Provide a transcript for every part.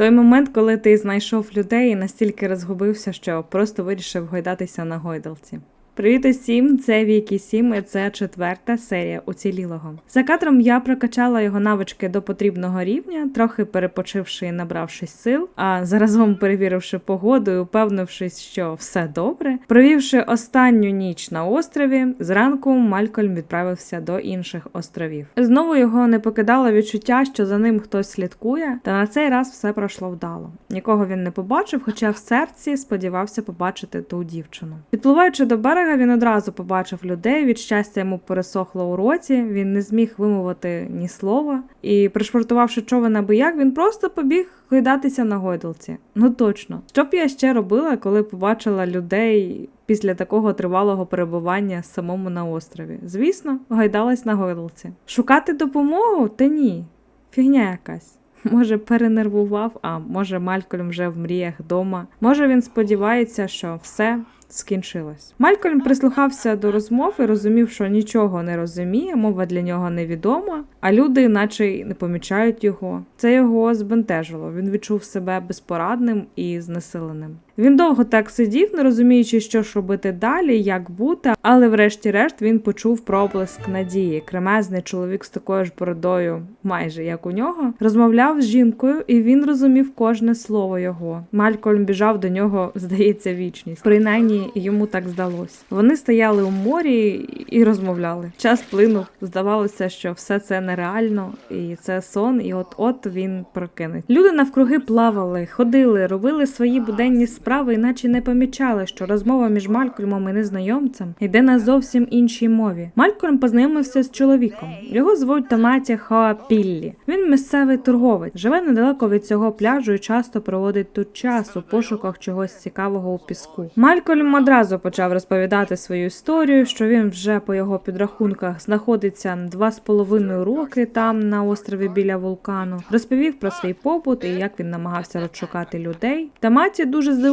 Той момент, коли ти знайшов людей і настільки розгубився, що просто вирішив гойдатися на гойдалці. Привіт усім, це Вікі Сім, і це четверта серія уцілілого. За кадром я прокачала його навички до потрібного рівня, трохи перепочивши і набравшись сил, а заразом перевіривши погоду і упевнившись, що все добре. Провівши останню ніч на острові, зранку Малькольм відправився до інших островів. Знову його не покидало відчуття, що за ним хтось слідкує, та на цей раз все пройшло вдало. Нікого він не побачив, хоча в серці сподівався побачити ту дівчину. Підпливаючи до берега, він одразу побачив людей. Від щастя йому пересохло у роті. Він не зміг вимовити ні слова. І пришвартувавши човен аби як, він просто побіг гойдатися на гойдалці. Ну точно, що б я ще робила, коли побачила людей після такого тривалого перебування самому на острові? Звісно, гойдалась на гойдалці. Шукати допомогу? Та ні, фігня якась. Може, перенервував, а може, Малькольм вже в мріях дома. Може, він сподівається, що все скінчилось. Малькольм прислухався до розмов і розумів, що нічого не розуміє, мова для нього невідома, а люди, наче й не помічають його. Це його збентежило. Він відчув себе безпорадним і знесиленим. Він довго так сидів, не розуміючи, що ж робити далі, як бути, але врешті-решт він почув проблиск надії. Кремезний чоловік з такою ж бородою, майже як у нього, розмовляв з жінкою, і він розумів кожне слово його. Малькольм біжав до нього, здається, вічність. Принаймні йому так здалось. Вони стояли у морі і розмовляли. Час плинув. Здавалося, що все це нереально, і це сон, і от-от він прокине. Люди навкруги плавали, ходили, робили свої буденні справи, іначе не помічали, що розмова між Малькольмом і незнайомцем йде на зовсім іншій мові. Малькольм познайомився з чоловіком. Його звуть Томаті Хоапіллі. Він місцевий торговець, живе недалеко від цього пляжу і часто проводить тут час у пошуках чогось цікавого у піску. Малькольм одразу почав розповідати свою історію, що він вже по його підрахунках знаходиться два з половиною роки там на острові біля вулкану. Розповів про свій побут і як він намагався розшукати людей. Таматі дуже здивувався,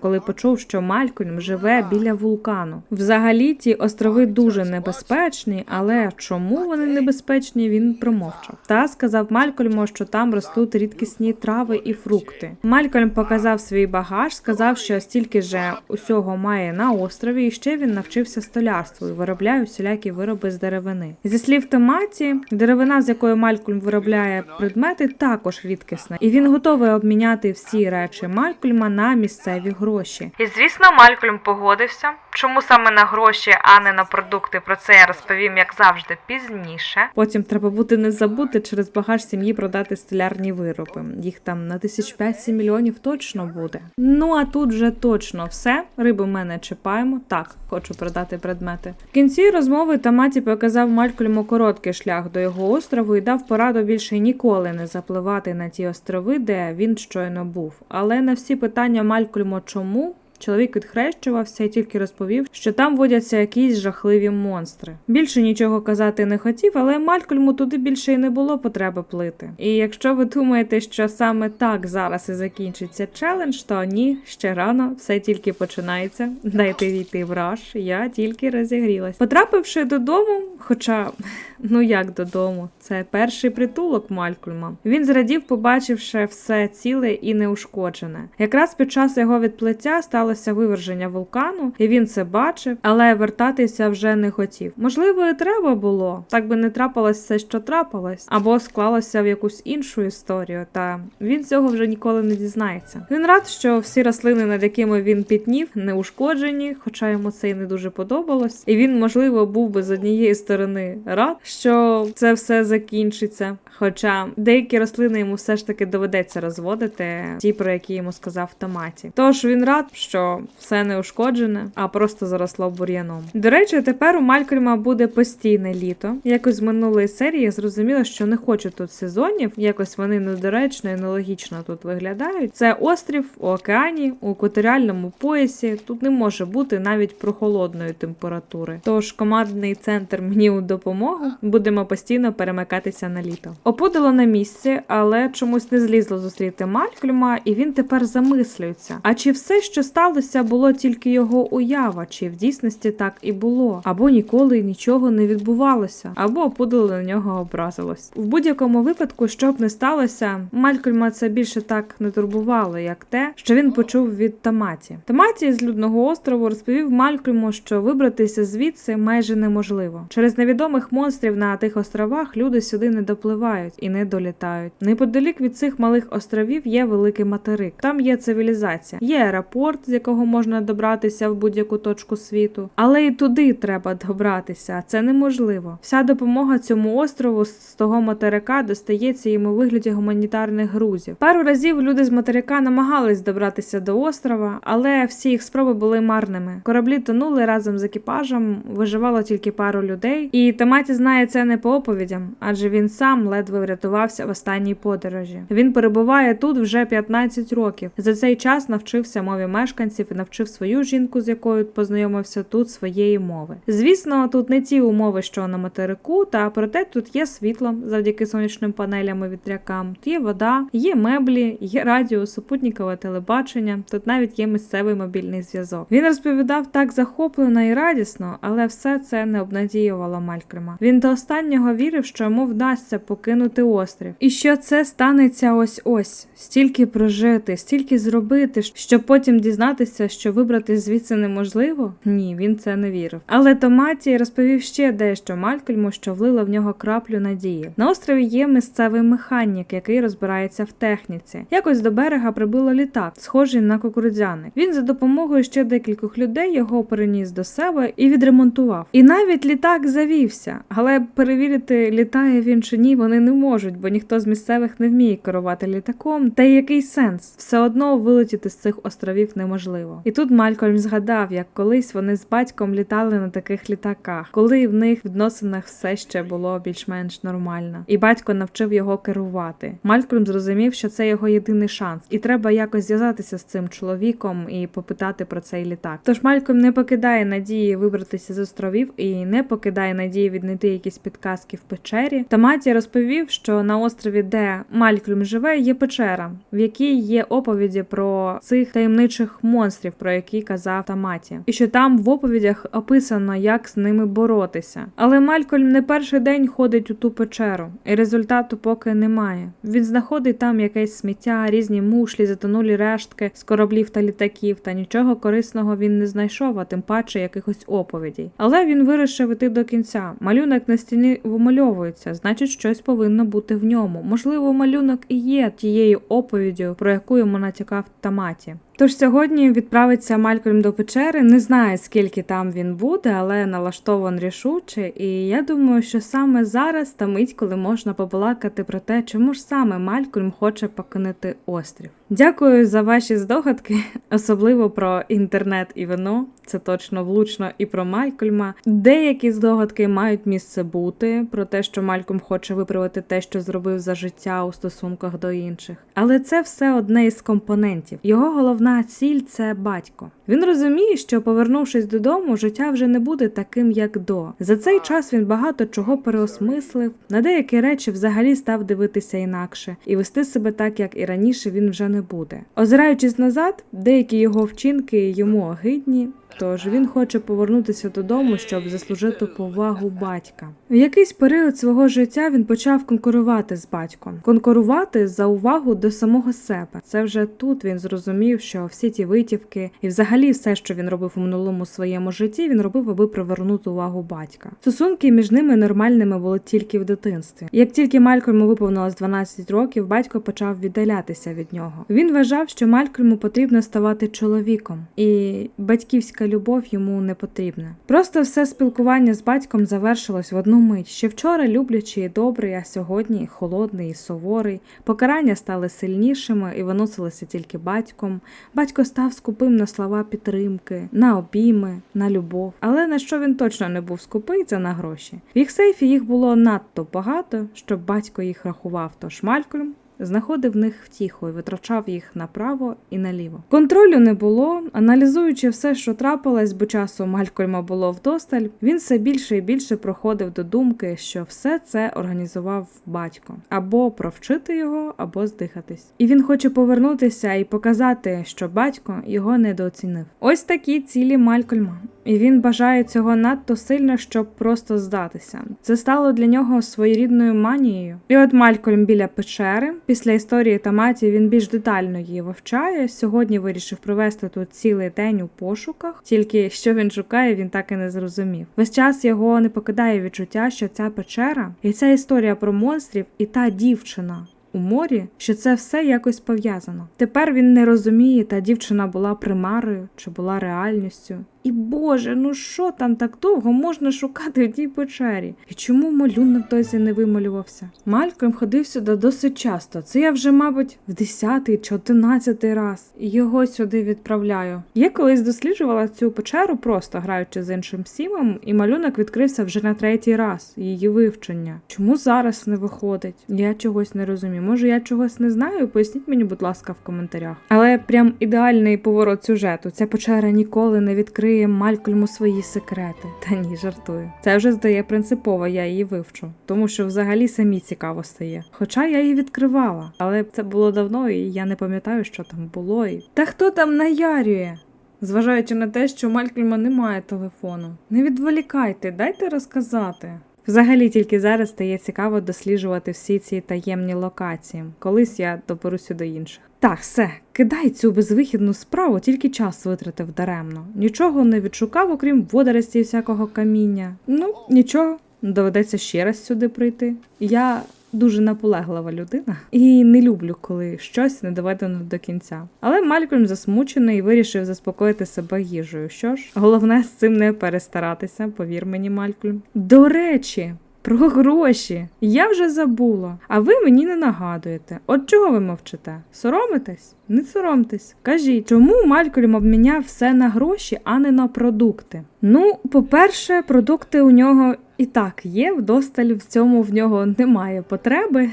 коли почув, що Малькольм живе біля вулкану. Взагалі ті острови дуже небезпечні, але чому вони небезпечні, він промовчав. Та сказав Малькольму, що там ростуть рідкісні трави і фрукти. Малькольм показав свій багаж, сказав, що стільки же усього має на острові, і ще він навчився столярству і виробляє усілякі вироби з деревини. Зі слів Томаті, деревина, з якої Малькольм виробляє предмети, також рідкісна, і він готовий обміняти всі речі Малькольма на місцеві гроші. І звісно, Малькольм погодився. Чому саме на гроші, а не на продукти? Про це я розповім, як завжди, пізніше. Потім треба бути не забути через багаж сім'ї продати столярні вироби. Їх там на тисяч п'ять-сім мільйонів точно буде. Ну а тут вже точно все. Риби ми не чіпаємо. Так, хочу продати предмети. В кінці розмови Таматі показав Малькольму короткий шлях до його острову і дав пораду більше ніколи не запливати на ті острови, де він щойно був. Але на всі питання Малькольму чому. Чоловік відхрещувався і тільки розповів, що там водяться якісь жахливі монстри. Більше нічого казати не хотів, але Малькольму туди більше й не було потреби плити. І якщо ви думаєте, що саме так зараз і закінчиться челендж, то ні, ще рано, все тільки починається. Дайте війти в раш, я тільки розігрілась. Потрапивши додому, хоча ну як додому, це перший притулок Малькольма. Він зрадів, побачивши все ціле і неушкоджене. Якраз під час його відплиття сталося виверження вулкану, і він це бачив, але вертатися вже не хотів. Можливо, і треба було, так би не трапилось все, що трапилось, або склалося в якусь іншу історію. Та він цього вже ніколи не дізнається. Він рад, що всі рослини, над якими він пітнів, не ушкоджені, хоча йому це й не дуже подобалось. І він, можливо, був би з однієї сторони рад, що це все закінчиться. Хоча деякі рослини йому все ж таки доведеться розводити, ті, про які йому сказав Томаті. Тож він рад, що все не ушкоджене, а просто заросло бур'яном. До речі, тепер у Малькольма буде постійне літо. Якось з минулої серії я зрозуміла, що не хочу тут сезонів. Якось вони недоречно і нелогічно тут виглядають. Це острів у океані, у екваторіальному поясі. Тут не може бути навіть прохолодної температури. Тож командний центр мені у допомогу. Будемо постійно перемикатися на літо. Опудало на місці, але чомусь не злізло зустріти Малькольма, і він тепер замислюється. А чи все, що сталося, було тільки його уява, чи в дійсності так і було, або ніколи нічого не відбувалося, або опудало на нього образилось. В будь-якому випадку, що б не сталося, Малькольма це більше так не турбувало, як те, що він почув від Таматі. Таматі з людного острову розповів Малькольму, що вибратися звідси майже неможливо. Через невідомих монстрів на тих островах люди сюди не допливають і не долітають. Неподалік від цих малих островів є великий материк. Там є цивілізація, є аеропорт, з якого можна добратися в будь-яку точку світу, але і туди треба добратися. Це неможливо. Вся допомога цьому острову з того материка достається їм у вигляді гуманітарних грузів. Пару разів люди з материка намагались добратися до острова, але всі їх спроби були марними. Кораблі тонули разом з екіпажем, виживало тільки пару людей, і Таматі знає це не по оповідям, адже він сам ледве врятувався в останній подорожі. Він перебуває тут вже 15 років. За цей час навчився мові мешканців і навчив свою жінку, з якою познайомився тут своєї мови. Звісно, тут не ті умови, що на материку, та проте тут є світло завдяки сонячним панелям і вітрякам. Тут є вода, є меблі, є радіо, супутникове телебачення. Тут навіть є місцевий мобільний зв'язок. Він розповідав так захоплено і радісно, але все це не обнадіювало Малькрима. Він до останнього вірив, що йому вдасться покинути острів, і що це станеться ось ось стільки прожити, стільки зробити, щоб потім дізнатися, що вибрати звідси неможливо. Ні, він це не вірив. Але Томаті розповів ще дещо Малькольму, що влило в нього краплю надії. На острові є місцевий механік, який розбирається в техніці. Якось до берега прибило літак, схожий на кукурудзяник. Він за допомогою ще декількох людей його переніс до себе і відремонтував. І навіть літак завівся, але перевірити, літає він чи ні, вони не можуть, бо ніхто з місцевих не вміє керувати літаком. Та й який сенс? Все одно вилетіти з цих островів неможливо. І тут Малькольм згадав, як колись вони з батьком літали на таких літаках, коли в них відносинах все ще було більш-менш нормально, і батько навчив його керувати. Малькольм зрозумів, що це його єдиний шанс, і треба якось зв'язатися з цим чоловіком і попитати про цей літак. Тож Малькольм не покидає надії вибратися з островів і не покидає надії віднайти якісь підказки в печері. Таматі розповів, що на острові, де Малькольм живе, є печера, в якій є оповіді про цих таємничих монстрів, про які казав Таматі, і що там в оповідях описано, як з ними боротися. Але Малькольм не перший день ходить у ту печеру, і результату поки немає. Він знаходить там якесь сміття, різні мушлі, затонулі рештки з кораблів та літаків, та нічого корисного він не знайшов, а тим паче якихось оповідей. Але він вирішив іти до кінця. Малюнок на стіні вимальовується, значить, щось повинно бути в ньому. Можливо, малюнок і є тією оповіддю, про яку йому натякав Таматі. Тож сьогодні відправиться Малькольм до печери. Не знає, скільки там він буде, але налаштован рішуче. І я думаю, що саме зараз та мить, коли можна побалакати про те, чому ж саме Малькольм хоче покинути острів. Дякую за ваші здогадки, особливо про інтернет і вино. Це точно влучно і про Малькольма. Деякі здогадки мають місце бути про те, що Малькольм хоче виправити те, що зробив за життя у стосунках до інших. Але це все одне із компонентів. Його головна ціль це батько. Він розуміє, що повернувшись додому, життя вже не буде таким, як до. За цей час він багато чого переосмислив, на деякі речі взагалі став дивитися інакше і вести себе так, як і раніше він вже не буде. Озираючись назад, деякі його вчинки йому огидні. Тож він хоче повернутися додому, щоб заслужити повагу батька. В якийсь період свого життя він почав конкурувати з батьком, конкурувати за увагу до самого себе. Це вже тут він зрозумів, що всі ті витівки і взагалі все, що він робив у минулому своєму житті, він робив, аби привернути увагу батька. Стосунки між ними нормальними були тільки в дитинстві. Як тільки Малькольму виповнилось 12 років, батько почав віддалятися від нього. Він вважав, що Малькольму потрібно ставати чоловіком, і батьківська любов йому не потрібна. Просто все спілкування з батьком завершилось в одну мить. Ще вчора люблячий і добрий, а сьогодні холодний і суворий. Покарання стали сильнішими і виносилися тільки батьком. Батько став скупим на слова підтримки, на обійми, на любов. Але на що він точно не був скупий, це на гроші. В їх сейфі їх було надто багато, щоб батько їх рахував. то Малькольм знаходив них втіху і витрачав їх направо і наліво. Контролю не було. Аналізуючи все, що трапилось, бо часу Малькольма було вдосталь, він все більше і більше проходив до думки, що все це організував батько або провчити його, або здихатись. І він хоче повернутися і показати, що батько його недооцінив. Ось такі цілі Малькольма. І він бажає цього надто сильно, щоб просто здатися. Це стало для нього своєрідною манією. І от Малькольм біля печери. Після історії Таматі він більш детально її вивчає. Сьогодні вирішив провести тут цілий день у пошуках. Тільки що він шукає, він так і не зрозумів. Весь час його не покидає відчуття, що ця печера і ця історія про монстрів, і та дівчина. У морі, що це все якось пов'язано. Тепер він не розуміє, та дівчина була примарою чи була реальністю. І Боже, ну що там так довго можна шукати в тій печері? І чому малюнок досі не вималювався? Мальком ходив сюди досить часто. Це я вже, мабуть, в десятий чи одинадцятий раз його сюди відправляю. Я колись досліджувала цю печеру, просто граючи з іншим сімом, і малюнок відкрився вже на третій раз її вивчення. Чому зараз не виходить? Я чогось не розумію. Може, я чогось не знаю? Поясніть мені, будь ласка, в коментарях. Але прям ідеальний поворот сюжету. Ця печера ніколи не відкриє Малькольму свої секрети. Та ні, жартую. Це вже здає принципово, я її вивчу, тому що взагалі самі цікаво стає. Хоча я її відкривала, але це було давно, і я не пам'ятаю, що там було. І... Та хто там наярює? Зважаючи на те, що Малькольма немає телефону. Не відволікайте, дайте розказати. Взагалі тільки зараз стає цікаво досліджувати всі ці таємні локації. Колись я доберуся до інших. Так, все, кидай цю безвихідну справу, тільки час витратив даремно. Нічого не відшукав, окрім водорості всякого каміння. Ну, нічого, доведеться ще раз сюди прийти. Я дуже наполеглива людина і не люблю, коли щось не доведено до кінця. Але Малькольм засмучений і вирішив заспокоїти себе їжею. Що ж, головне з цим не перестаратися, повір мені, Малькольм. До речі. Про гроші я вже забула, а ви мені не нагадуєте. От чого ви мовчите? Соромитесь? Не соромтесь. Кажіть, чому Малькольм обміняв все на гроші, а не на продукти? Ну, по-перше, продукти у нього і так є, вдосталь в цьому в нього немає потреби.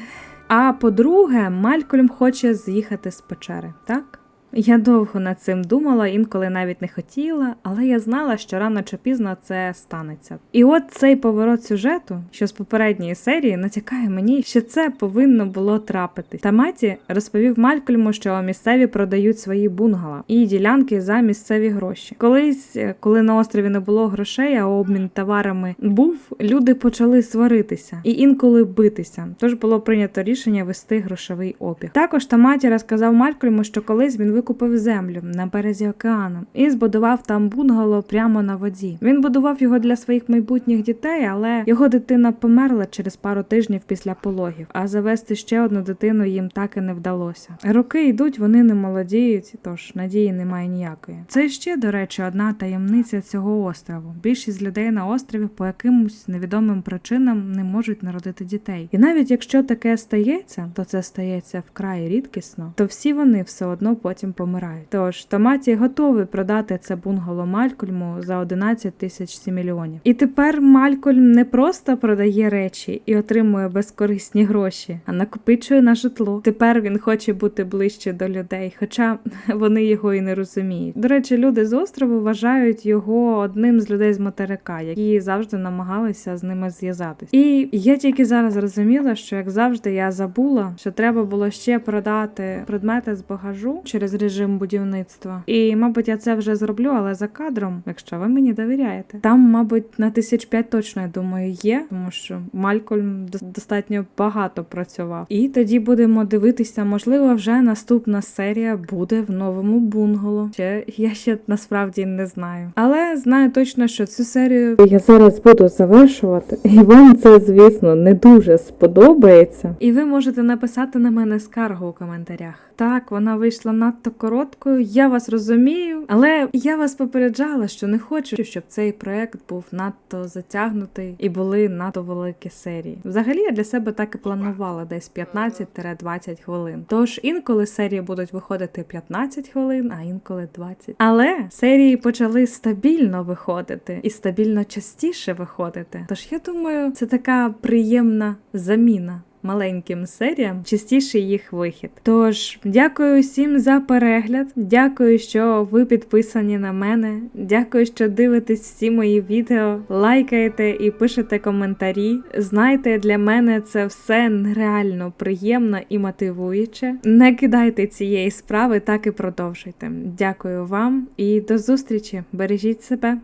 А по-друге, Малькольм хоче з'їхати з печери, так? Я довго над цим думала, інколи навіть не хотіла, але я знала, що рано чи пізно це станеться. І от цей поворот сюжету, що з попередньої серії, натякає мені, що це повинно було трапитись. Таматі розповів Малькольму, що місцеві продають свої бунгала і ділянки за місцеві гроші. Колись, коли на острові не було грошей, а обмін товарами був, люди почали сваритися і інколи битися. Тож було прийнято рішення вести грошовий обіг. Також Таматі розказав Малькольму, що колись він викупив землю на березі океану і збудував там бунгало прямо на воді. Він будував його для своїх майбутніх дітей, але його дитина померла через пару тижнів після пологів. А завести ще одну дитину їм так і не вдалося. Роки йдуть, вони не молодіють, тож надії немає ніякої. Це ще, до речі, одна таємниця цього острову. Більшість людей на острові по якимось невідомим причинам не можуть народити дітей. І навіть якщо таке стається, то це стається вкрай рідкісно, то всі вони все одно потім помирають. Тож Томаті готовий продати це бунгало Малькольму за 11 тисяч сімільйонів. І тепер Малькольм не просто продає речі і отримує безкорисні гроші, а накопичує на житло. Тепер він хоче бути ближче до людей, хоча вони його і не розуміють. До речі, люди з острову вважають його одним з людей з материка, які завжди намагалися з ними зв'язатись. І я тільки зараз зрозуміла, що як завжди я забула, що треба було ще продати предмети з багажу через режим будівництва. І, мабуть, я це вже зроблю, але за кадром, якщо ви мені довіряєте. Там, мабуть, на тисяч п'ять точно я думаю є, тому що Малькольм дос- достатньо багато працював. І тоді будемо дивитися, можливо, вже наступна серія буде в новому бунгало. Ще я ще насправді не знаю. Але знаю точно, що цю серію я зараз буду завершувати, і вам це, звісно, не дуже сподобається. І ви можете написати на мене скаргу у коментарях. Так, вона вийшла надто короткою, я вас розумію, але я вас попереджала, що не хочу, щоб цей проект був надто затягнутий і були надто великі серії. Взагалі я для себе так і планувала десь 15-20 хвилин. Тож інколи серії будуть виходити 15 хвилин, а інколи 20. Але серії почали стабільно виходити і стабільно частіше виходити. Тож я думаю, це така приємна заміна маленьким серіям, частіший їх вихід. Тож, дякую всім за перегляд. Дякую, що ви підписані на мене. Дякую, що дивитесь всі мої відео, лайкаєте і пишете коментарі. Знайте, для мене це все нереально приємно і мотивуюче. Не кидайте цієї справи, так і продовжуйте. Дякую вам і до зустрічі. Бережіть себе.